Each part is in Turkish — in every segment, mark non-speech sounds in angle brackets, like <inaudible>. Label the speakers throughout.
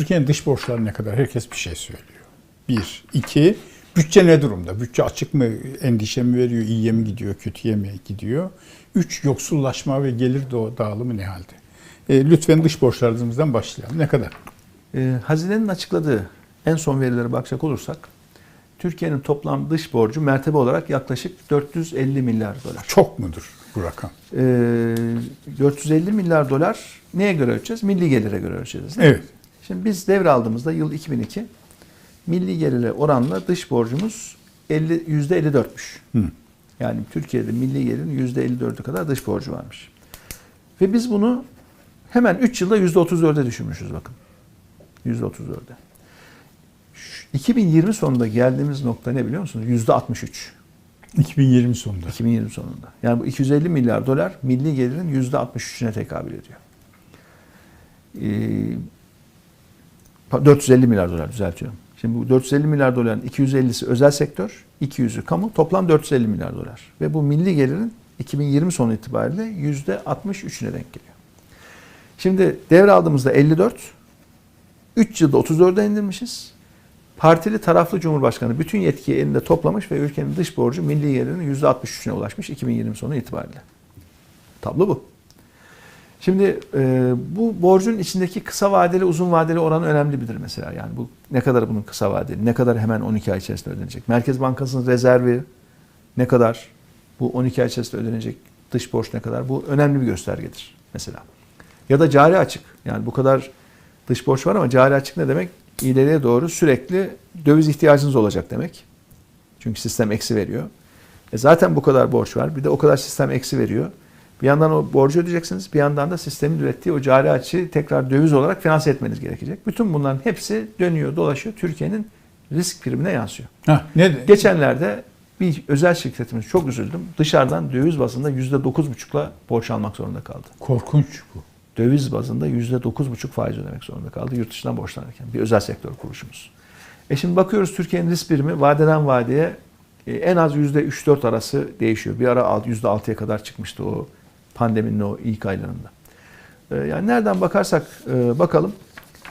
Speaker 1: Türkiye'nin dış borçları ne kadar? Herkes bir şey söylüyor. Bir. iki Bütçe ne durumda? Bütçe açık mı? Endişe mi veriyor? İyiye mi gidiyor? Kötüye mi gidiyor? Üç. Yoksullaşma ve gelir da- dağılımı ne halde? E, lütfen dış borçlarımızdan başlayalım. Ne kadar?
Speaker 2: Ee, Hazine'nin açıkladığı en son verilere bakacak olursak Türkiye'nin toplam dış borcu mertebe olarak yaklaşık 450 milyar dolar.
Speaker 1: Çok mudur bu rakam?
Speaker 2: Ee, 450 milyar dolar neye göre ölçeceğiz? Milli gelire göre ölçeceğiz.
Speaker 1: Evet.
Speaker 2: Şimdi biz devraldığımızda yıl 2002 milli gelire oranla dış borcumuz 50 %54'müş.
Speaker 1: Hı.
Speaker 2: Yani Türkiye'de milli gelirin %54'ü kadar dış borcu varmış. Ve biz bunu hemen 3 yılda %34'e düşürmüşüz bakın. %34'e. Şu 2020 sonunda geldiğimiz nokta ne biliyor musunuz? %63.
Speaker 1: 2020 sonunda.
Speaker 2: 2020 sonunda. Yani bu 250 milyar dolar milli gelirin %63'üne tekabül ediyor. Ee, 450 milyar dolar düzeltiyorum. Şimdi bu 450 milyar doların 250'si özel sektör, 200'ü kamu, toplam 450 milyar dolar. Ve bu milli gelirin 2020 sonu itibariyle %63'üne denk geliyor. Şimdi devraldığımızda 54, 3 yılda 34'e indirmişiz. Partili taraflı Cumhurbaşkanı bütün yetkiyi elinde toplamış ve ülkenin dış borcu milli gelirinin %63'üne ulaşmış 2020 sonu itibariyle. Tablo bu. Şimdi e, bu borcun içindeki kısa vadeli uzun vadeli oranı önemli bilir mesela. Yani bu ne kadar bunun kısa vadeli, ne kadar hemen 12 ay içerisinde ödenecek. Merkez Bankası'nın rezervi ne kadar, bu 12 ay içerisinde ödenecek dış borç ne kadar bu önemli bir göstergedir mesela. Ya da cari açık. Yani bu kadar dış borç var ama cari açık ne demek? İleriye doğru sürekli döviz ihtiyacınız olacak demek. Çünkü sistem eksi veriyor. E zaten bu kadar borç var. Bir de o kadar sistem eksi veriyor. Bir yandan o borcu ödeyeceksiniz. Bir yandan da sistemin ürettiği o cari açığı tekrar döviz olarak finanse etmeniz gerekecek. Bütün bunların hepsi dönüyor, dolaşıyor. Türkiye'nin risk primine yansıyor.
Speaker 1: Ha, ne?
Speaker 2: Geçenlerde bir özel şirketimiz çok üzüldüm. Dışarıdan döviz bazında %9,5'la borç almak zorunda kaldı.
Speaker 1: Korkunç bu.
Speaker 2: Döviz bazında %9,5 faiz ödemek zorunda kaldı yurt dışından borçlanırken. Bir özel sektör kuruluşumuz. E şimdi bakıyoruz Türkiye'nin risk birimi vadeden vadeye e, en az %3-4 arası değişiyor. Bir ara alt- %6'ya kadar çıkmıştı o pandeminin o ilk aylarında. E, Yani nereden bakarsak e, bakalım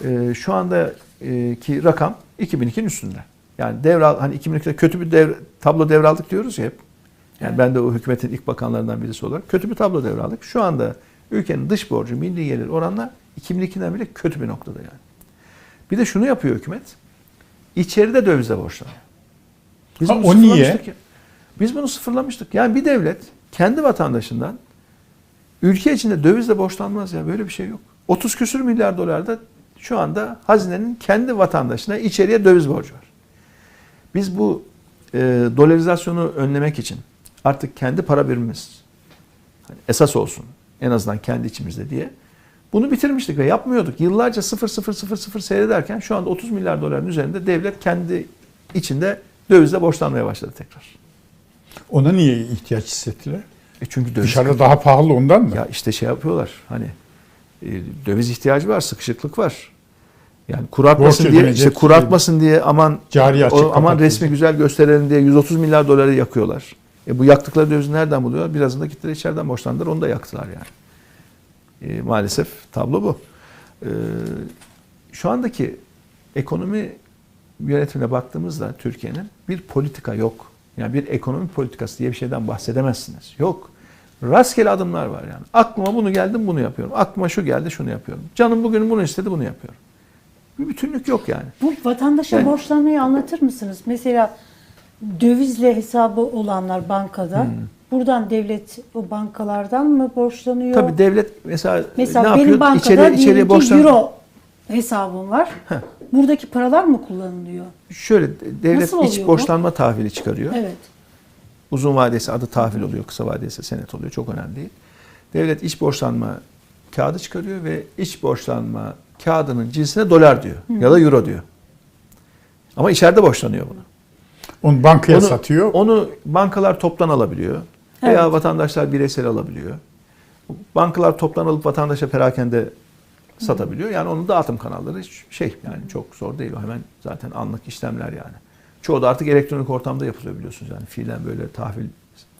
Speaker 2: e, şu andaki rakam 2002'nin üstünde. Yani devral hani 2002'de kötü bir dev, tablo devraldık diyoruz ya hep. Yani ben de o hükümetin ilk bakanlarından birisi olarak kötü bir tablo devraldık. Şu anda ülkenin dış borcu milli gelir oranla 2002'den bile kötü bir noktada yani. Bir de şunu yapıyor hükümet. İçeride dövizle borçlanıyor. Biz
Speaker 1: Ha,
Speaker 2: bunu
Speaker 1: o niye?
Speaker 2: ya. Biz bunu sıfırlamıştık. Yani bir devlet kendi vatandaşından ülke içinde dövizle borçlanmaz ya. Böyle bir şey yok. 30 küsür milyar dolar da şu anda hazinenin kendi vatandaşına içeriye döviz borcu var. Biz bu e, dolarizasyonu önlemek için artık kendi para birimimiz hani esas olsun en azından kendi içimizde diye bunu bitirmiştik ve yapmıyorduk. Yıllarca 0 0 0 0 seyrederken şu anda 30 milyar doların üzerinde devlet kendi içinde dövizle borçlanmaya başladı tekrar.
Speaker 1: Ona niye ihtiyaç hissettiler?
Speaker 2: E çünkü döviz
Speaker 1: Dışarıda daha pahalı ondan mı?
Speaker 2: ya işte şey yapıyorlar hani e, döviz ihtiyacı var, sıkışıklık var. Yani kur artmasın
Speaker 1: Borç
Speaker 2: diye işte kur
Speaker 1: diye.
Speaker 2: aman
Speaker 1: Cari açık
Speaker 2: o, aman resmi güzel gösterelim diye 130 milyar doları yakıyorlar. E bu yaktıkları dövizi nereden buluyorlar? Birazını da gittiler içeriden borçlandılar. Onu da yaktılar yani. E, maalesef tablo bu. E, şu andaki ekonomi yönetimine baktığımızda Türkiye'nin bir politika yok. Yani bir ekonomi politikası diye bir şeyden bahsedemezsiniz. Yok. Rastgele adımlar var yani. Aklıma bunu geldi bunu yapıyorum. Aklıma şu geldi şunu yapıyorum. Canım bugün bunu istedi bunu yapıyorum. Bir bütünlük yok yani.
Speaker 3: Bu vatandaşa
Speaker 2: Yani-
Speaker 3: borçlanmayı anlatır mısınız? Mesela dövizle hesabı olanlar bankada.
Speaker 2: Hmm.
Speaker 3: Buradan devlet o bankalardan mı borçlanıyor?
Speaker 2: Tabii devlet mesela,
Speaker 3: Mesela
Speaker 2: ne
Speaker 3: benim
Speaker 2: yapıyor?
Speaker 3: bankada
Speaker 2: İçeri, içeriye
Speaker 3: ki
Speaker 2: borçlan.
Speaker 3: euro hesabım var. Buradaki paralar mı kullanılıyor?
Speaker 2: Şöyle devlet
Speaker 3: Nasıl
Speaker 2: iç
Speaker 3: oluyor bu?
Speaker 2: borçlanma tahvili çıkarıyor.
Speaker 3: Evet.
Speaker 2: Uzun vadesi adı tahvil oluyor, kısa vadesi senet oluyor. Çok önemli değil. Devlet iç borçlanma kağıdı çıkarıyor ve iç borçlanma kağıdının cinsine dolar diyor ya da euro diyor. Ama içeride borçlanıyor bunu.
Speaker 1: Onu bankaya
Speaker 2: Onu-
Speaker 1: satıyor.
Speaker 2: Onu bankalar toptan alabiliyor. Veya
Speaker 3: Evet.
Speaker 2: vatandaşlar bireysel alabiliyor. Bankalar toptan alıp vatandaşa perakende satabiliyor. Yani onun dağıtım kanalları şey yani çok zor değil. O hemen zaten anlık işlemler yani. Çoğu da artık elektronik ortamda yapılıyor biliyorsunuz yani fiilen böyle tahvil.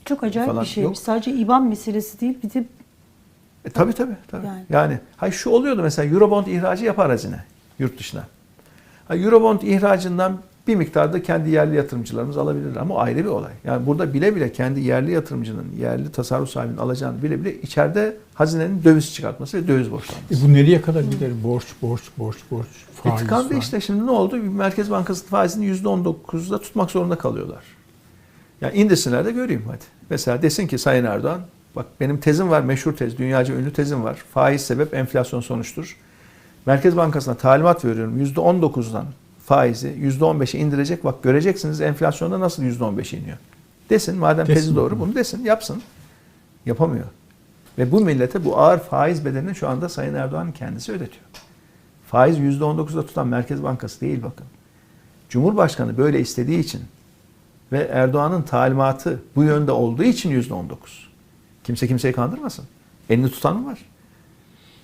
Speaker 3: Çok acayip
Speaker 2: Falan
Speaker 3: bir şeymiş.
Speaker 2: yok.
Speaker 3: Sadece IBAN meselesi değil. Bir de
Speaker 2: E, tabii tabii. tabii. Yani.
Speaker 3: Yani.
Speaker 2: hayır şu oluyordu mesela Eurobond ihracı yapar hazine. yurt dışına. Ha, Eurobond ihracından bir miktarda kendi yerli yatırımcılarımız alabilir ama o ayrı bir olay. Yani burada bile bile kendi yerli yatırımcının, yerli tasarruf sahibinin alacağını bile bile içeride hazinenin döviz çıkartması ve döviz borçlanması.
Speaker 1: E bu nereye kadar gider? Borç, borç, borç, borç,
Speaker 2: E
Speaker 1: faiz.
Speaker 2: tıkandı
Speaker 1: faiz.
Speaker 2: işte şimdi ne oldu? Merkez Bankası faizini %19'da tutmak zorunda kalıyorlar. Yani indirsinler de göreyim hadi. Mesela desin ki Sayın Erdoğan bak benim tezim var meşhur tez, dünyaca ünlü tezim var. Faiz sebep enflasyon sonuçtur. Merkez Bankası'na talimat veriyorum %19'dan faizi %15'e indirecek. Bak göreceksiniz enflasyonda nasıl %15 iniyor. Desin madem
Speaker 1: Desin.
Speaker 2: tezi doğru bunu desin yapsın. Yapamıyor. Ve bu millete bu ağır faiz bedelini şu anda Sayın Erdoğan kendisi ödetiyor. Faiz %19'da tutan Merkez Bankası değil bakın. Cumhurbaşkanı böyle istediği için ve Erdoğan'ın talimatı bu yönde olduğu için %19. Kimse kimseyi kandırmasın. Elini tutan var.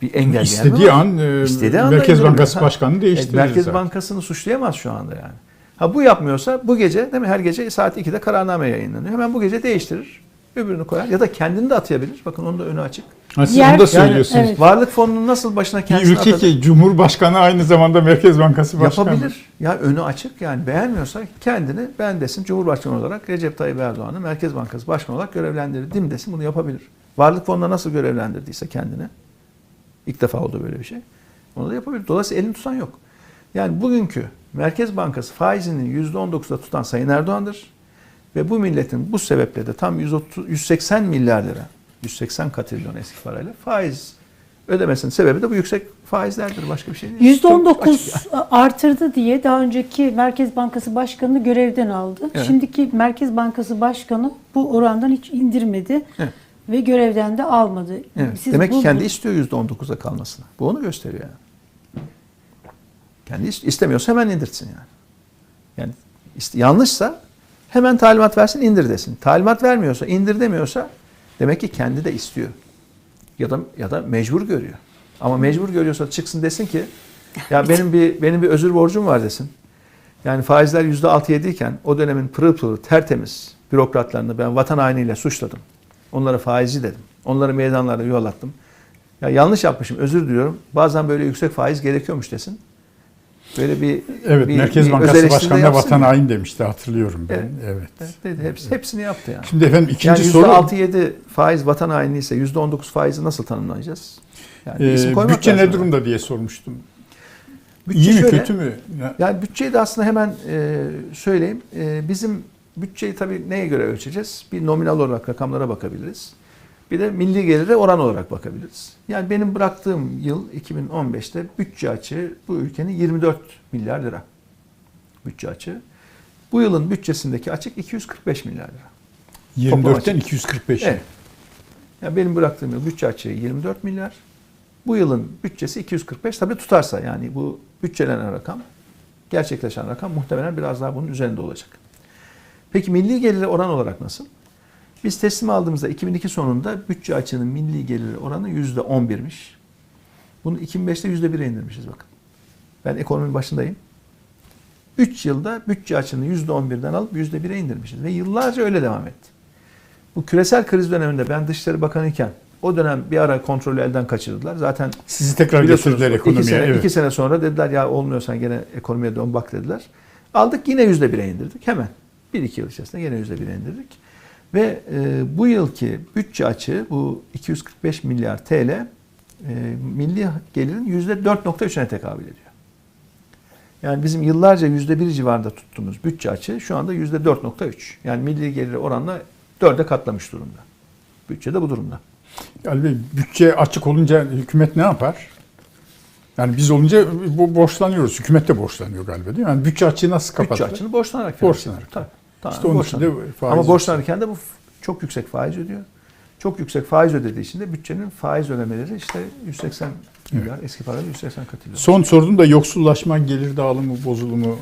Speaker 2: Bir engelleyen
Speaker 1: İstediği an, e,
Speaker 2: İstediği anda
Speaker 1: Merkez. Bankası
Speaker 2: Ha,
Speaker 1: Başkanı'nı değiştirir
Speaker 2: Merkez
Speaker 1: zaten.
Speaker 2: Bankası'nı suçlayamaz şu anda yani. Ha bu yapmıyorsa bu gece değil mi her gece saat 2'de kararname yayınlanıyor. Hemen bu gece değiştirir. Öbürünü koyar ya da kendini de atayabilir. Bakın onun da önü açık.
Speaker 1: Ha, siz
Speaker 3: Yer-
Speaker 1: onu da
Speaker 3: Yani,
Speaker 1: söylüyorsunuz.
Speaker 3: evet.
Speaker 2: Varlık fonunun nasıl başına
Speaker 1: Bir
Speaker 2: kendisini
Speaker 1: ülke
Speaker 2: atadı-
Speaker 1: ki Cumhurbaşkanı aynı zamanda Merkez Bankası Başkanı.
Speaker 2: Yapabilir. Ya önü açık yani beğenmiyorsa kendini ben desin Cumhurbaşkanı olarak Recep Tayyip Erdoğan'ı Merkez Bankası Başkanı olarak görevlendirdim desin bunu yapabilir. Varlık fonuna nasıl görevlendirdiyse kendini ilk defa oldu böyle bir şey. Onu da yapabilir. Dolayısıyla elini tutan yok. Yani bugünkü Merkez Bankası faizinin %19'da tutan Sayın Erdoğan'dır. Ve bu milletin bu sebeple de tam 130, 180 milyar lira, 180 katrilyon eski parayla faiz ödemesinin sebebi de bu yüksek faizlerdir. Başka bir şey değil. Çok açık
Speaker 3: %19 artırdı diye daha önceki Merkez Bankası Başkanı'nı görevden aldı.
Speaker 2: Evet.
Speaker 3: Şimdiki Merkez Bankası Başkanı bu orandan hiç indirmedi
Speaker 2: Evet.
Speaker 3: Ve görevden de almadı.
Speaker 2: Evet.
Speaker 3: Siz
Speaker 2: Demek ki kendi istiyor %19'a kalmasını. Bu onu gösteriyor yani. Kendi ist- istemiyorsa hemen indirsin yani. Yani yanlışsa hemen talimat versin indir desin. Talimat vermiyorsa, indir demiyorsa demek ki kendi de istiyor. Ya da ya da mecbur görüyor. Ama mecbur görüyorsa çıksın desin ki ya <laughs> benim bir benim bir özür borcum var desin. Yani faizler yüzde altı yediyken o dönemin pırıl pırıl tertemiz bürokratlarını ben vatan hainiyle suçladım. Onlara faizci dedim. Onları meydanlarda yuvarlattım. Ya yanlış yapmışım özür diliyorum. Bazen böyle yüksek faiz gerekiyormuş desin. Böyle bir
Speaker 1: Evet,
Speaker 2: bir-
Speaker 1: Merkez
Speaker 2: bir
Speaker 1: Bankası Başkanı da vatan
Speaker 2: ya.
Speaker 1: hain demişti hatırlıyorum ben.
Speaker 2: Evet.
Speaker 1: Evet.
Speaker 2: Evet, dedi. Hepsi, hepsini yaptı yani.
Speaker 1: Şimdi efendim ikinci
Speaker 2: yani
Speaker 1: soru.
Speaker 2: %6-7 faiz vatan haini ise %19 faizi nasıl tanımlayacağız? Yani isim
Speaker 1: Ee,
Speaker 2: koymak
Speaker 1: bütçe ne durumda diye sormuştum.
Speaker 2: Bütçe
Speaker 1: İyi mi
Speaker 2: şöyle,
Speaker 1: kötü mü? Ya-
Speaker 2: Yani bütçeyi de aslında hemen e, söyleyeyim. E, bizim bütçeyi tabii neye göre ölçeceğiz? Bir nominal olarak rakamlara bakabiliriz. Bir de milli gelire oran olarak bakabiliriz. Yani benim bıraktığım yıl 2015'te bütçe açığı bu ülkenin 24 milyar lira. Bütçe açığı. Bu yılın bütçesindeki açık 245 milyar lira.
Speaker 1: 24'ten 245.
Speaker 2: Evet. Yani benim bıraktığım yıl bütçe açığı 24 milyar. Bu yılın bütçesi 245. Tabii tutarsa yani bu bütçelenen rakam, gerçekleşen rakam muhtemelen biraz daha bunun üzerinde olacak. Peki milli geliri oran olarak nasıl? Biz teslim aldığımızda 2002 sonunda bütçe açığının milli geliri oranı %11'miş. Bunu 2005'te %1'e indirmişiz bakın. Ben ekonomi başındayım. 3 yılda bütçe açığını %11'den alıp %1'e indirmişiz. Ve yıllarca öyle devam etti. Bu küresel kriz döneminde ben Dışişleri Bakanı iken o dönem bir ara kontrolü elden kaçırdılar. Zaten
Speaker 1: Sizi tekrar
Speaker 2: biliyorsunuz
Speaker 1: getirdiler
Speaker 2: iki
Speaker 1: ekonomiye.
Speaker 2: sene,
Speaker 1: evet.
Speaker 2: iki sene sonra dediler ya olmuyorsan gene ekonomiye dön bak dediler. Aldık yine yüzde bire indirdik hemen. Bir iki yıl içerisinde yüzde bire indirdik. Ve e, bu yılki bütçe açığı bu 245 milyar TL e, milli gelirin yüzde 4.3'üne tekabül ediyor. Yani bizim yıllarca yüzde bir civarında tuttuğumuz bütçe açığı şu anda yüzde 4.3. Yani milli geliri oranla dörde katlamış durumda. Bütçe de bu durumda.
Speaker 1: Ali Bey, bütçe açık olunca hükümet ne yapar? Yani biz olunca bu borçlanıyoruz. Hükümet de borçlanıyor galiba değil mi? Yani bütçe açığı nasıl kapatır?
Speaker 2: Bütçe açığını borçlanarak
Speaker 1: Borçlanarak.
Speaker 2: Tabii. Tamam,
Speaker 1: İşte onun için de faiz
Speaker 2: Ama borçlanırken de bu çok yüksek faiz ödüyor. Çok yüksek faiz ödediği için de bütçenin faiz ödemeleri işte 180 milyar eski parayla 180 katılıyor.
Speaker 1: Son sorduğum da yoksullaşma, gelir dağılımı, bozulumu,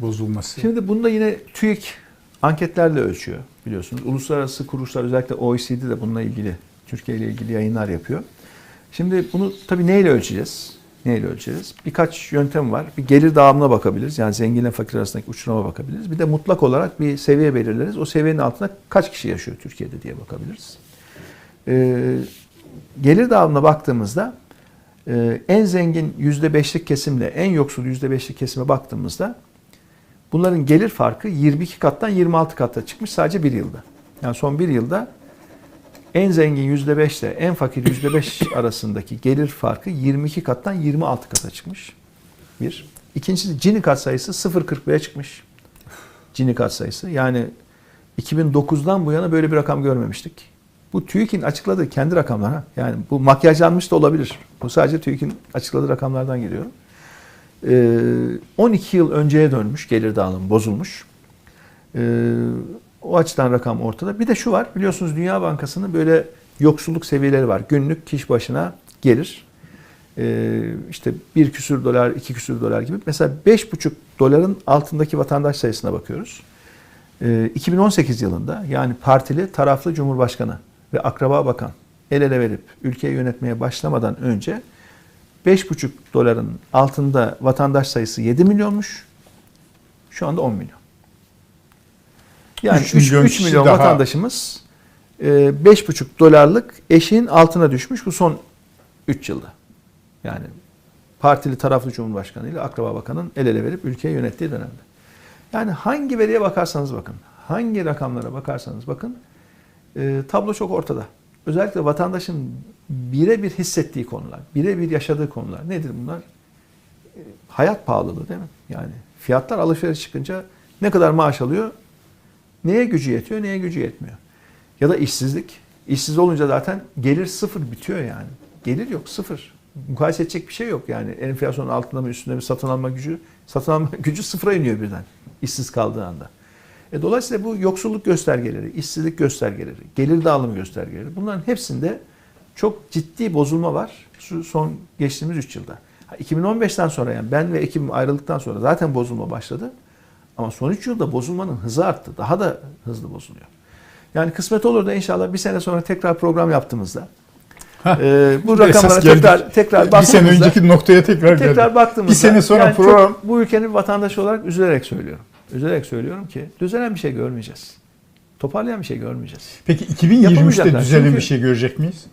Speaker 1: bozulması.
Speaker 2: Şimdi bunu da yine TÜİK anketlerle ölçüyor biliyorsunuz. Uluslararası kuruluşlar özellikle OECD de bununla ilgili Türkiye ile ilgili yayınlar yapıyor. Şimdi bunu tabii neyle ölçeceğiz? Neyle ölçeceğiz? Birkaç yöntem var. Bir gelir dağılımına bakabiliriz. Yani zenginle fakir arasındaki uçuruma bakabiliriz. Bir de mutlak olarak bir seviye belirleriz. O seviyenin altında kaç kişi yaşıyor Türkiye'de diye bakabiliriz. Ee, gelir dağılımına baktığımızda Ee, en zengin %5'lik kesimle en yoksul %5'lik kesime baktığımızda bunların gelir farkı 22 kattan 26 kata çıkmış sadece bir yılda. Yani son bir yılda en zengin %5 ile en fakir %5 <coughs> arasındaki gelir farkı 22 kattan 26 kata çıkmış. Bir. İkincisi Gini kat sayısı 0.41'e çıkmış. Gini kat sayısı. Yani 2009'dan bu yana böyle bir rakam görmemiştik. Bu TÜİK'in açıkladığı kendi rakamlar. ha. Yani bu makyajlanmış da olabilir. Bu sadece TÜİK'in açıkladığı rakamlardan geliyor. Ee, 12 yıl önceye dönmüş gelir dağılımı bozulmuş. Ee, o açıdan rakam ortada. Bir de şu var biliyorsunuz Dünya Bankası'nın böyle yoksulluk seviyeleri var. Günlük kişi başına gelir. Ee, işte bir küsür dolar, iki küsür dolar gibi. Mesela beş buçuk doların altındaki vatandaş sayısına bakıyoruz. Ee, 2018 yılında yani partili taraflı cumhurbaşkanı ve akraba bakan el ele verip ülkeyi yönetmeye başlamadan önce 5,5 doların altında vatandaş sayısı 7 milyonmuş. Şu anda 10 milyon. Yani
Speaker 1: Üç
Speaker 2: 3
Speaker 1: milyon
Speaker 2: milyon,
Speaker 1: kişi
Speaker 2: milyon
Speaker 1: daha-
Speaker 2: vatandaşımız e, 5,5 dolarlık eşiğin altına düşmüş bu son 3 yılda. Yani partili taraflı cumhurbaşkanı ile akraba bakanın el ele verip ülkeyi yönettiği dönemde. Yani hangi veriye bakarsanız bakın, hangi rakamlara bakarsanız bakın e, tablo çok ortada. Özellikle vatandaşın birebir hissettiği konular, birebir yaşadığı konular. Nedir bunlar? E, hayat pahalılığı değil mi? Yani fiyatlar alışveriş çıkınca ne kadar maaş alıyor, neye gücü yetiyor, neye gücü yetmiyor. Ya da işsizlik. İşsiz olunca zaten gelir sıfır bitiyor yani. Gelir yok sıfır. Mukayese edecek bir şey yok yani. Enflasyonun altında mı üstünde mi satın alma gücü, satın alma <laughs> gücü sıfıra iniyor birden. işsiz kaldığı anda. E dolayısıyla bu yoksulluk göstergeleri, işsizlik göstergeleri, gelir dağılımı göstergeleri bunların hepsinde çok ciddi bozulma var şu son geçtiğimiz 3 yılda. Ha, 2015'ten sonra yani ben ve ekibim ayrıldıktan sonra zaten bozulma başladı. Ama son 3 yılda bozulmanın hızı arttı. Daha da hızlı bozuluyor. Yani kısmet olur da inşallah bir sene sonra tekrar program yaptığımızda
Speaker 1: Hah,
Speaker 2: e, bu rakamlara tekrar tekrar
Speaker 1: bir sene
Speaker 2: baktığımızda-
Speaker 1: önceki noktaya tekrar,
Speaker 2: tekrar baktığımızda
Speaker 1: Bir sene sonra
Speaker 2: yani çok
Speaker 1: program
Speaker 2: bu ülkenin vatandaşı olarak üzülerek söylüyorum. Üzülerek söylüyorum ki düzelen bir şey görmeyeceğiz. Toparlayan bir şey görmeyeceğiz.
Speaker 1: Peki 2023'te
Speaker 2: Yapamayacaklar.
Speaker 1: düzelen
Speaker 2: Çünkü-
Speaker 1: bir şey görecek miyiz?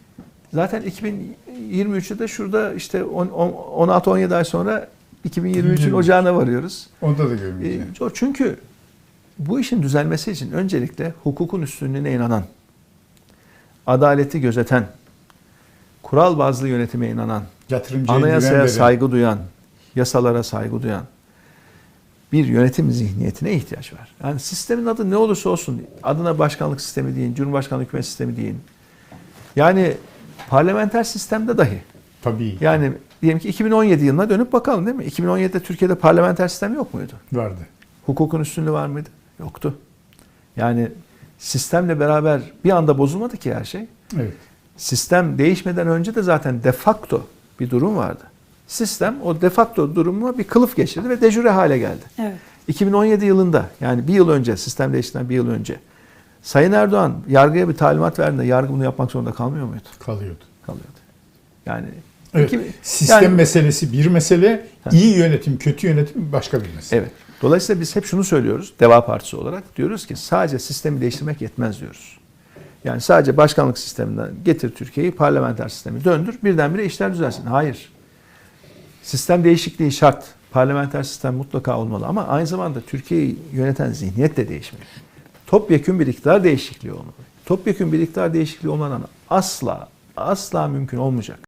Speaker 2: Zaten 2023'te de şurada işte 16-17 ay sonra 2023'ün ocağına varıyoruz.
Speaker 1: Onda da
Speaker 2: E,
Speaker 1: görmeyeceğiz.
Speaker 2: o çünkü bu işin düzelmesi için öncelikle hukukun üstünlüğüne inanan, adaleti gözeten, kural bazlı yönetime inanan, anayasaya saygı duyan, yasalara saygı duyan bir yönetim zihniyetine ihtiyaç var. Yani sistemin adı ne olursa olsun, adına başkanlık sistemi deyin, cumhurbaşkanlık hükümet sistemi deyin. Yani parlamenter sistemde dahi.
Speaker 1: Tabii
Speaker 2: Yani diyelim ki 2017 yılına dönüp bakalım değil mi? 2017'de Türkiye'de parlamenter sistem yok muydu?
Speaker 1: vardı.
Speaker 2: Hukukun üstünlüğü var mıydı? Yoktu. Yani sistemle beraber bir anda bozulmadı ki her şey.
Speaker 1: Evet.
Speaker 2: Sistem değişmeden önce de zaten de facto bir durum vardı. Sistem o de facto durumu bir kılıf geçirdi ve de jure hale geldi.
Speaker 3: Evet.
Speaker 2: 2017 yılında yani bir yıl önce sistem değiştikten bir yıl önce Sayın Erdoğan yargıya bir talimat verdiğinde yargı bunu yapmak zorunda kalmıyor muydu?
Speaker 1: Kalıyordu.
Speaker 2: Kalıyordu. Yani
Speaker 1: Evet.
Speaker 2: iki-
Speaker 1: Sistem
Speaker 2: yani-
Speaker 1: meselesi bir mesele, iyi yönetim, kötü yönetim başka bir mesele.
Speaker 2: Evet. Dolayısıyla biz hep şunu söylüyoruz Deva Partisi olarak. Diyoruz ki sadece sistemi değiştirmek yetmez diyoruz. Yani sadece başkanlık sisteminden getir Türkiye'yi parlamenter sistemi döndür birdenbire işler düzelsin. Hayır. Sistem değişikliği şart. Parlamenter sistem mutlaka olmalı ama aynı zamanda Türkiye'yi yöneten zihniyet de değişmeli. Topyekün bir iktidar değişikliği olmalı. Topyekün bir iktidar değişikliği olmadan asla asla mümkün olmayacak.